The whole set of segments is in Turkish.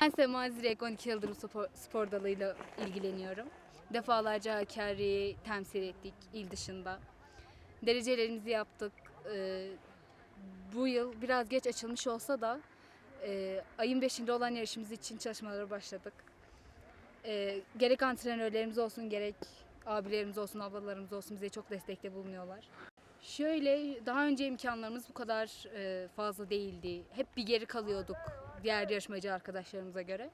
Ben Sema Zirek 12 yıldır spor, spor dalıyla ilgileniyorum. Defalarca Hakkari'yi temsil ettik il dışında. Derecelerimizi yaptık. Ee, bu yıl biraz geç açılmış olsa da e, ayın 5'inde olan yarışımız için çalışmalara başladık. Ee, gerek antrenörlerimiz olsun gerek abilerimiz olsun ablalarımız olsun bize çok destekte bulunuyorlar. Şöyle daha önce imkanlarımız bu kadar e, fazla değildi. Hep bir geri kalıyorduk diğer yarışmacı arkadaşlarımıza göre.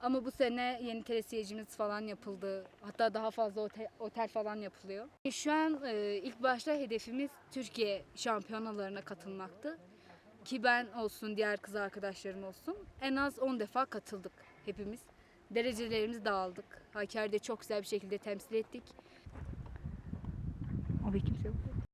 Ama bu sene yeni telesiyecimiz falan yapıldı. Hatta daha fazla otel, otel falan yapılıyor. Şu an e, ilk başta hedefimiz Türkiye şampiyonalarına katılmaktı. Ki ben olsun, diğer kız arkadaşlarım olsun. En az 10 defa katıldık hepimiz. Derecelerimizi de aldık. Hakkari'de çok güzel bir şekilde temsil ettik. Abi kimse yok.